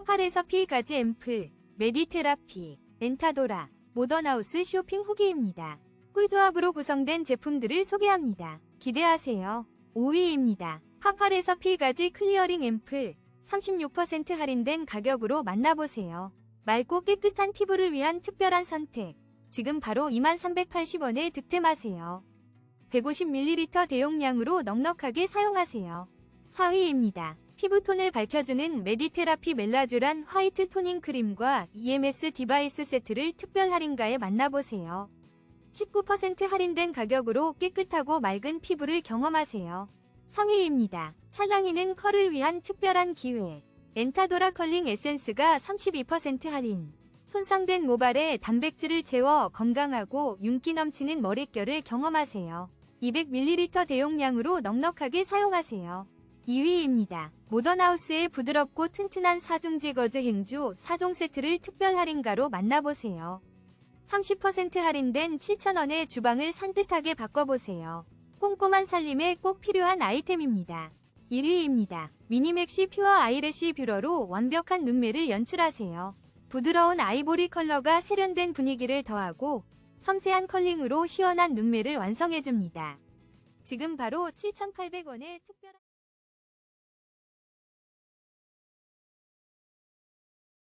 파팔에서 P까지 앰플, 메디테라피, 엔타도라, 모던하우스 쇼핑 후기입니다. 꿀조합으로 구성된 제품들을 소개합니다. 기대하세요. 5위입니다. 파팔에서 P까지 클리어링 앰플 36% 할인된 가격으로 만나보세요. 맑고 깨끗한 피부를 위한 특별한 선택. 지금 바로 2380원에 득템하세요. 150ml 대용량으로 넉넉하게 사용하세요. 4위입니다. 피부톤을 밝혀주는 메디테라피 멜라쥬란 화이트 토닝 크림과 EMS 디바이스 세트를 특별 할인가에 만나보세요. 19% 할인된 가격으로 깨끗하고 맑은 피부를 경험하세요. 3위입니다. 찰랑이는 컬을 위한 특별한 기회. 엔타도라 컬링 에센스가 32% 할인. 손상된 모발에 단백질을 채워 건강하고 윤기 넘치는 머릿결을 경험하세요. 200ml 대용량으로 넉넉하게 사용하세요. 2위입니다. 모던하우스의 부드럽고 튼튼한 사중지 거즈 행주 4종 세트를 특별 할인가로 만나보세요. 30% 할인된 7,000원의 주방을 산뜻하게 바꿔보세요. 꼼꼼한 살림에 꼭 필요한 아이템입니다. 1위입니다. 미니맥시 퓨어 아이래쉬 뷰러로 완벽한 눈매를 연출하세요. 부드러운 아이보리 컬러가 세련된 분위기를 더하고 섬세한 컬링으로 시원한 눈매를 완성해줍니다. 지금 바로 7,800원에 특